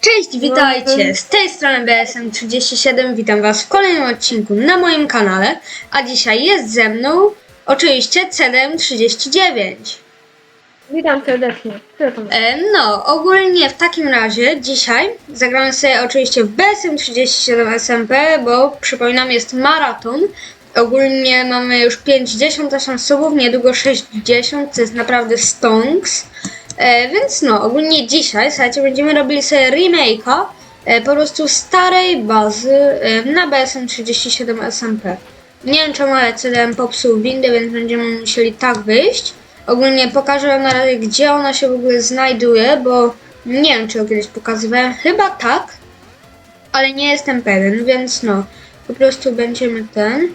Cześć, witajcie! Z tej strony BSM37 witam Was w kolejnym odcinku na moim kanale, a dzisiaj jest ze mną oczywiście CDM39. Witam serdecznie. Co tam? E, no, ogólnie w takim razie dzisiaj zagramy sobie oczywiście w BSM37 SMP, bo przypominam jest maraton. Ogólnie mamy już 58 subów, niedługo 60, co jest naprawdę stonks. E, więc no, ogólnie dzisiaj, słuchajcie, będziemy robili sobie remake'a e, po prostu starej bazy e, na BSM37 SMP. Nie wiem czemu ale CDM popsuł windę, więc będziemy musieli tak wyjść. Ogólnie pokażę wam na razie, gdzie ona się w ogóle znajduje, bo nie wiem, czy ją kiedyś pokazywałem. Chyba tak, ale nie jestem pewien, więc no, po prostu będziemy ten.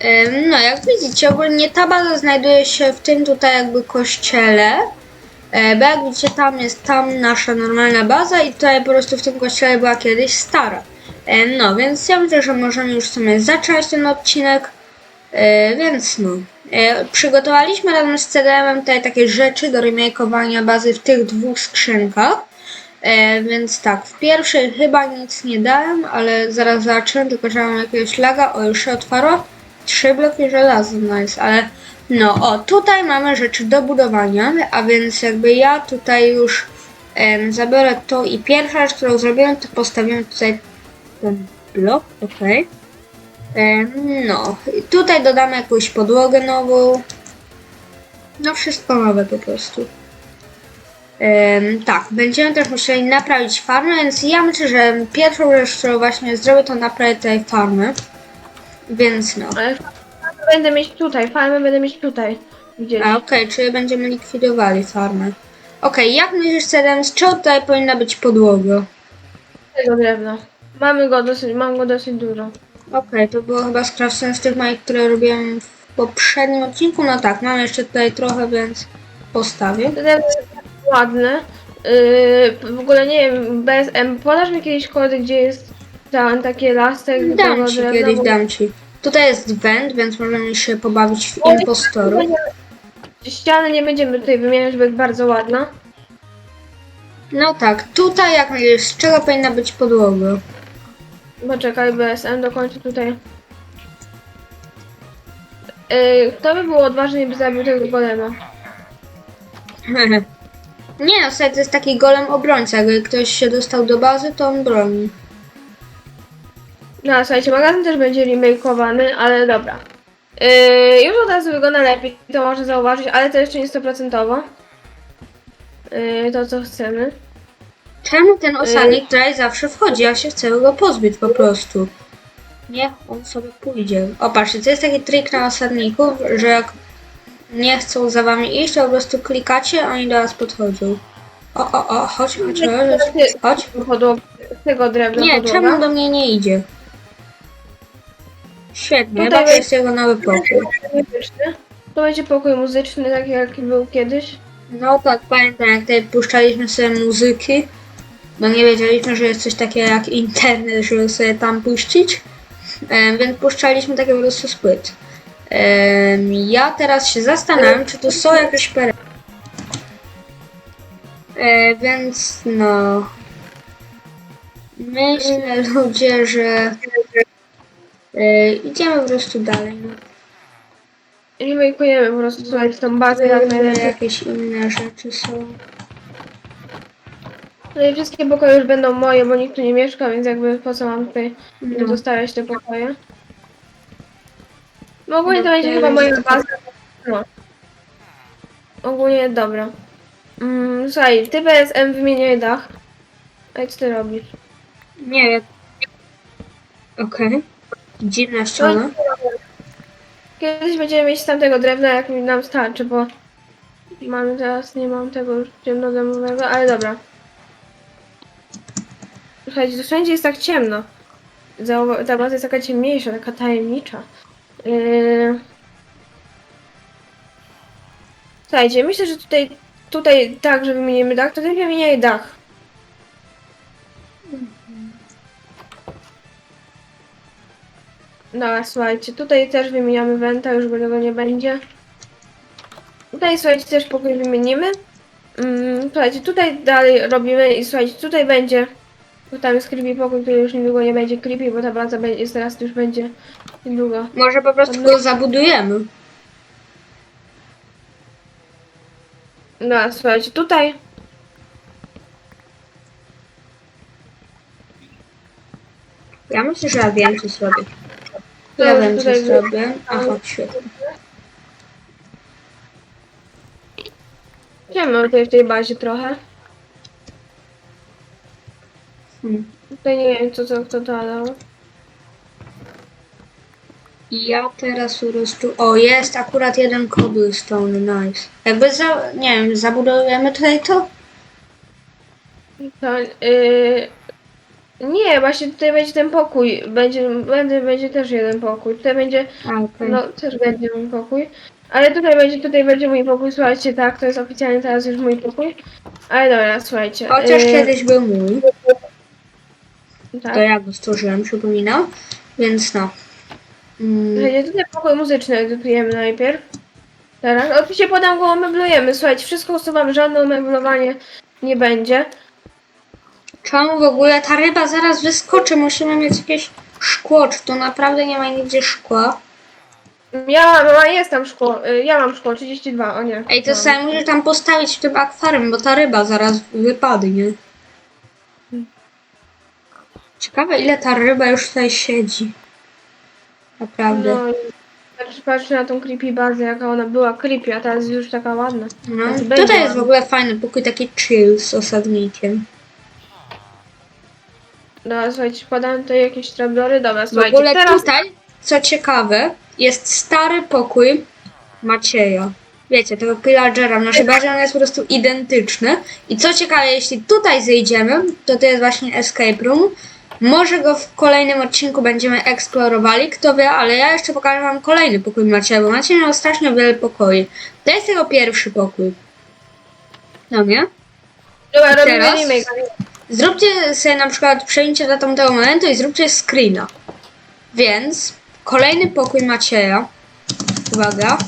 Em, No, jak widzicie, ogólnie ta baza znajduje się w tym tutaj jakby kościele. Bo jak widzicie, tam jest tam nasza normalna baza i tutaj po prostu w tym kościele była kiedyś stara. E, No, więc ja myślę, że możemy już sobie zacząć ten odcinek. E, Więc no. E, Przygotowaliśmy razem z CDM-em tutaj takie rzeczy do remakeowania bazy w tych dwóch skrzynkach. E, więc tak, w pierwszej chyba nic nie dałem, ale zaraz zobaczymy, tylko że mam jakiegoś laga. O, już się otwarło. Trzy bloki żelaza, nice, ale no, o, tutaj mamy rzeczy do budowania, a więc jakby ja tutaj już em, zabiorę to i pierwsza rzecz, którą zrobiłem, to postawiłem tutaj ten blok, okej. Em, No, tutaj dodamy jakąś podłogę nową. No, wszystko nowe po prostu. Em, tak, będziemy też musieli naprawić farmę, więc ja myślę, że pierwszą rzecz, którą właśnie zrobię, to naprawię tej farmy. Więc no. Ale farmę będę mieć tutaj, farmę będę mieć tutaj. Gdzieś. A okej, czyli będziemy likwidowali farmę. Okej, jak myślisz, Sedem, z czego tutaj powinna być podłoga? Tego drewna. Mamy go dosyć, mam go dosyć dużo. Okej, to było chyba skrawcone z tych moich, które robiłem w poprzednim odcinku. No tak, mam jeszcze tutaj trochę, więc postawię. Drewno jest ładne. Yy, w ogóle nie wiem, bez M. Podasz mi kiedyś kody, gdzie jest tam takie lastek do Dam ci drewna, kiedyś, dam ci. Tutaj jest węd, więc możemy się pobawić w impostorów. Ściany nie będziemy tutaj wymieniać, bo jest bardzo ładna. No tak, tutaj jak z czego powinna być podłoga? Poczekaj, BSM dokończę tutaj. Yy, kto by było odważny, by zabił tego golema? Nie no, to jest taki golem obrońca. Jakby ktoś się dostał do bazy, to on broni. No, słuchajcie, magazyn też będzie remakeowany, ale dobra. Yy, już od razu wygląda lepiej, to można zauważyć, ale to jeszcze nie stoprocentowo. Yy, to, co chcemy. Czemu ten osadnik tutaj zawsze wchodzi? Ja się chcę go pozbyć po prostu. Niech on sobie pójdzie. O, patrzcie, to jest taki trik na osadników, że jak nie chcą za wami iść, to po prostu klikacie, a oni do was podchodzą. O, o, o, chodź, chodź, chodź, chodź. Z tego drewna Nie, podłoga. czemu do mnie nie idzie? Świetnie, Tutaj to jest jego nowy pokój. Muzyczny. To będzie pokój muzyczny, taki jaki był kiedyś. No tak, pamiętam jak tutaj puszczaliśmy sobie muzyki, bo nie wiedzieliśmy, że jest coś takiego jak internet, żeby sobie tam puścić, więc puszczaliśmy takie po prostu z płyt. Ja teraz się zastanawiam, czy tu są jakieś perełki. E, więc no... Myślę ludzie, że e, idziemy po prostu dalej. No. Remakeujemy po prostu, słuchajcie, tą bazę jak najlepiej. Jakieś inne rzeczy są. No i wszystkie pokoje już będą moje, bo nikt tu nie mieszka, więc jakby po co mam tutaj No. zostawiać te pokoje. No ogólnie to No będzie to chyba jest moja baza. No. Ogólnie dobra. Mm, słuchaj, ty BSM wymieniaj dach. A co ty robisz? Nie. Okej. Dziwna ściana. Kiedyś będziemy mieć z tamtego drewna, jak mi nam starczy, bo mamy teraz, nie mam tego już ciemnodemowego, ale dobra. Słuchajcie, to wszędzie jest tak ciemno. Zauwa- Ta baza jest taka ciemniejsza, taka tajemnicza. Yy... Słuchajcie, myślę, że tutaj, tutaj tak, że wymienimy dach, to ty wymieniaj dach. Dobra, słuchajcie, tutaj też wymieniamy wenta, już go tego nie będzie. Tutaj, słuchajcie, też pokój wymienimy. Mm, słuchajcie, tutaj dalej robimy i słuchajcie, tutaj będzie. Bo tam jest creepy pokój, który już niedługo nie będzie creepy, bo ta baza jest teraz już będzie niedługo. Może po prostu go zabudujemy. No, słuchajcie, tutaj. Ja myślę, że ja wiem, co zrobię. Ja wiem, co zrobię. Aha, świetnie. Idziemy tutaj w tej bazie trochę. Hmm. Tutaj nie wiem, co, co kto to dał. Ja teraz po prostu... O, jest akurat jeden cobblestone, nice. Jakby za... nie wiem, zabudujemy tutaj to? To, yy... Nie, właśnie tutaj będzie ten pokój. Będzie, będzie, będzie też jeden pokój. Tutaj będzie, A, okej. no też będzie mój pokój. Ale tutaj będzie, tutaj będzie mój pokój, słuchajcie, tak, to jest oficjalnie teraz już mój pokój. Ale dobra, słuchajcie. Chociaż yy, kiedyś był mój. tak. To ja go stworzyłem, przypominam. Więc no. Mm, Słuchajcie, tutaj pokój muzyczny edytujemy najpierw. Teraz. Oczywiście potem go omeblujemy. Słuchajcie, wszystko usuwam, żadne omeblowanie nie będzie. Czemu w ogóle ta ryba zaraz wyskoczy? Musimy mieć jakieś szkło. Czy to naprawdę nie ma nigdzie szkła? Ja mam, no, jest tam szkło, y, ja mam szkło 32, o nie. Ej, to Mam. sobie musisz tam postawić w tym akwarium, bo ta ryba zaraz wypadnie. Ciekawe, ile ta ryba już tutaj siedzi. Naprawdę. No patrz, patrz na tą creepy bazę, jaka ona była creepy, a teraz już taka ładna. No, Znaczy, będzie tutaj jest w ładna. ogóle fajny pokój, taki chill z osadnikiem. Dobra, słuchajcie, podam tutaj jakieś trapdory, dobra, W słuchajcie, ogóle teraz... tutaj, co ciekawe, jest stary pokój Macieja. Wiecie, tego pillagera w naszej bazie on jest po prostu identyczny. I co ciekawe, jeśli tutaj zejdziemy, to to jest właśnie escape room. Może go w kolejnym odcinku będziemy eksplorowali, kto wie, ale ja jeszcze pokażę wam kolejny pokój Macieja, bo Maciej miał strasznie wiele pokoi. To jest jego pierwszy pokój. No nie? Dobra, robimy teraz? remake. Zróbcie sobie na przykład, przejdźcie do tamtego momentu i zróbcie screena. Więc kolejny pokój Macieja. Uwaga.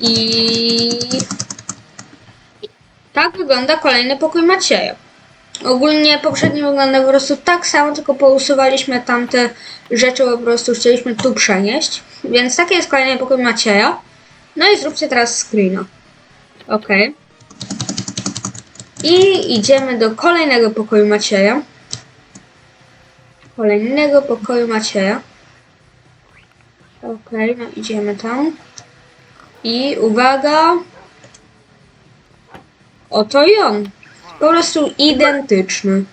I tak wygląda kolejny pokój Macieja. Ogólnie poprzedni wygląda po prostu tak samo, tylko pousuwaliśmy tamte rzeczy, po prostu chcieliśmy tu przenieść. Więc taki jest kolejny pokój Macieja. No i zróbcie teraz screena. Okej. I idziemy do kolejnego pokoju Macieja. Kolejnego pokoju Macieja. Okej, no idziemy tam. I uwaga. Oto i on. Po prostu identyczny.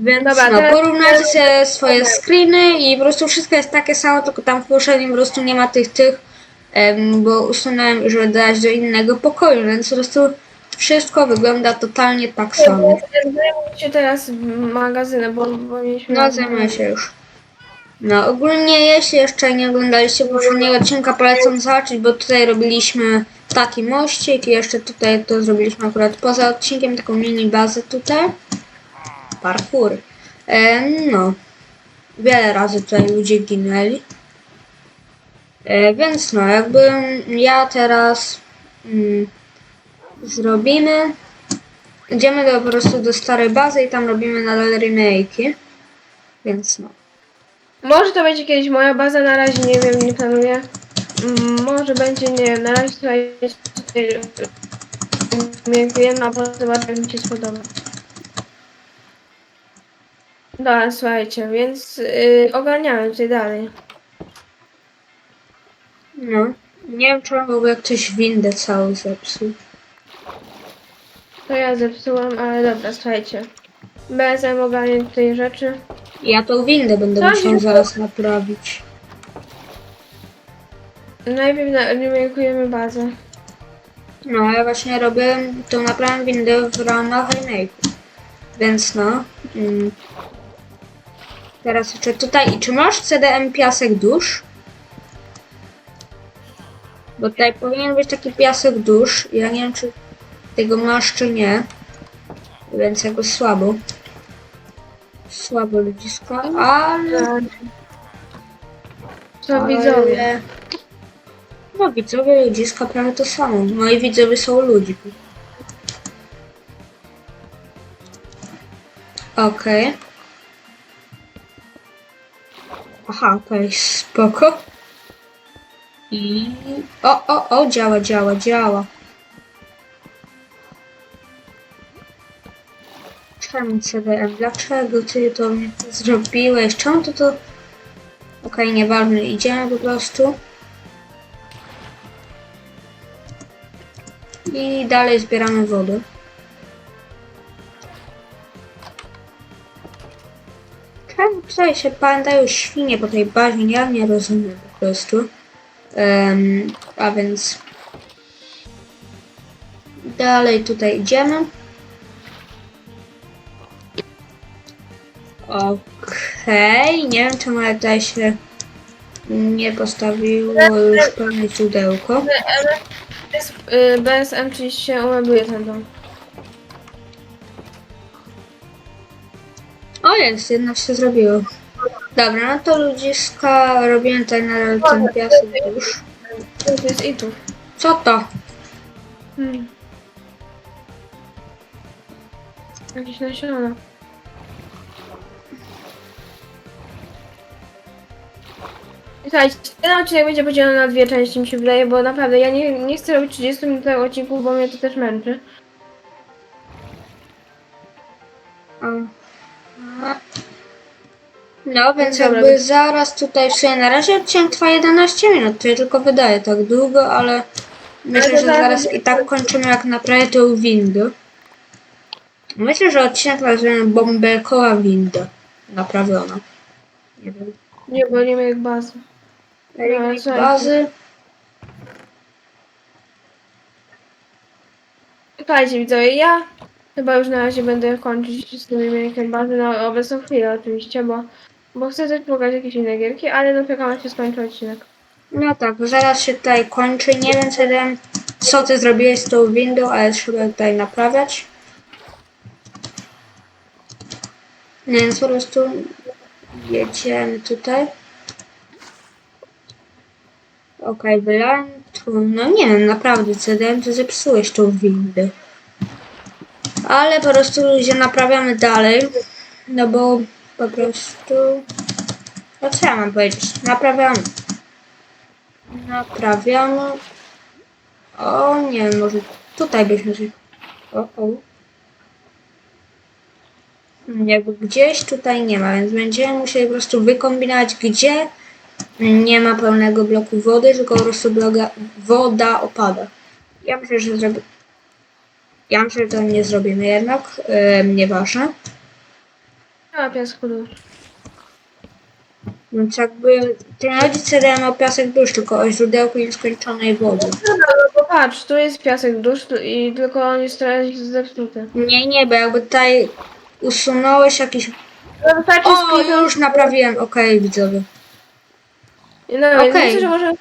Więc Dobra, no, porównajcie sobie swoje screeny i po prostu wszystko jest takie samo, tylko tam w poprzednim po prostu nie ma tych tych, em, bo usunąłem, żeby dodać do innego pokoju, więc po prostu wszystko wygląda totalnie tak samo. Zajmujemy się teraz magazynem, bo, bo mieliśmy... No, zajmuję się już. No, ogólnie jeśli jeszcze nie oglądaliście poprzedniego odcinka, polecam zobaczyć, bo tutaj robiliśmy taki mościk i jeszcze tutaj to zrobiliśmy akurat poza odcinkiem, taką mini bazę tutaj. Parkour. E, no, wiele razy tutaj ludzie ginęli. E, więc no, jakby ja teraz mm, zrobimy Idziemy do, po prostu do starej bazy i tam robimy nadal remake'i. Więc no. Może to będzie kiedyś moja baza, na razie nie wiem, nie planuję. Mm, Może będzie, nie wiem, na razie tutaj wiem, a potem zobaczę, jak mi się spodoba. Dobra, słuchajcie, więc yy, ogarniamy tutaj dalej. No. Nie wiem czemu w ogóle ktoś windę całą zepsuł. To ja zepsułam, ale dobra, słuchajcie. Bez ogarniać tej rzeczy. Ja tą windę będę Tak, musiał zaraz naprawić. Najpierw na- remake'ujemy bazę. No, ja właśnie robię tą naprawę windę w ramach remake'u. Więc no. Mm. Teraz jeszcze tutaj. I czy masz CDM piasek dusz? Bo tutaj powinien być taki piasek dusz. Ja nie wiem, czy tego masz, czy nie. Więc jego słabo. Słabo ludziska, ale... Co widzowie? No widzowie ludziska prawie to samo. Moi widzowie są ludźmi. Okej. Aha, okej, spoko. I... O, o, o, działa, działa, działa. Czemu CDM? Dlaczego ty to zrobiłeś? Czemu to to... Okej, nieważne, idziemy po prostu. I dalej zbieramy wodę. Czemu tutaj się pędają świnie po tej bazie? Ja nie rozumiem po prostu. Em, a więc... Dalej tutaj idziemy. Okej, nie wiem czemu ale tutaj się nie postawiło już pełne źródełko. Bez, y, M30 się umebluje ten dom. O jest, jednak się zrobiło. Dobra, no to ludziska robimy tutaj na ten piasek już. To jest i tu. Co to? Hmm. Jakieś nasiona. Słuchajcie, ten odcinek będzie podzielony na dwie części, mi się wydaje, bo naprawdę ja nie, nie chcę robić 30 minut odcinków, bo mnie to też męczy. O. No, więc Dobra. jakby zaraz tutaj w sumie na razie odcinek trwa 11 minut, to ja tylko wydaje tak długo, ale myślę, to że zaraz zaraz i tak kończymy jak naprawię tą windę. Myślę, że odcinek nazwiemy Bąbelkowa winda. Naprawiona. Nie wiem. Nie, bo nie miałem bazy. Remake słuchajcie. bazy. Słuchajcie widzowie, ja chyba już na razie będę kończyć z tym remake'em bazy na obecną chwilę oczywiście, bo, bo chcę też pokazać jakieś inne gierki, ale dopiero aż się skończy odcinek. No tak, zaraz się tutaj kończy. Nie wiem, co ty zrobiłeś z tą windą, ale trzeba tutaj naprawiać. Nie, Więc po prostu jedziemy tutaj. Okej, wylałem. No nie wiem, naprawdę, CDM, ty zepsułeś tą windę. Ale po prostu ludzie naprawiamy dalej. No bo po prostu... No co ja mam powiedzieć? Naprawiamy. Naprawiamy. O, nie może tutaj byśmy się... O, o. Jakby gdzieś tutaj nie ma, więc będziemy musieli po prostu wykombinować, gdzie nie ma pełnego bloku wody, tylko po prostu bloga, woda opada. Ja myślę, że zrobi... Ja myślę, że to nie zrobimy jednak. Yy, nieważne. A piasku dużo. Więc jakby chodzi CDM o piasek dusz, tylko o źródełku nieskończonej wody. No, no bo patrz, tu jest piasek dusz i tylko on jest teraz zepsuty. Nie, nie, bo jakby tutaj usunąłeś jakiś... No wystarczy O, już naprawiłem, okej, widzowie. No okej. myślę, że możemy.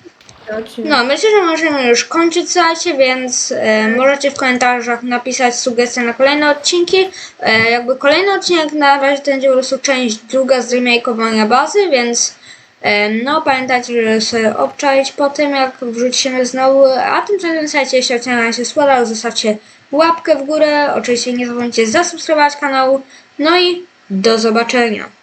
No, myślę, że możemy już kończyć, słuchajcie, więc e, możecie w komentarzach napisać sugestie na kolejne odcinki. E, jakby kolejny odcinek na razie to będzie po prostu część druga z remakeowania bazy, więc e, no pamiętajcie, żeby sobie obczaić po tym, jak wrzucimy znowu. A tymczasem, słuchajcie, jeśli odcinek Wam się spodobał, zostawcie łapkę w górę. Oczywiście nie zapomnijcie zasubskrybować kanału. No i do zobaczenia.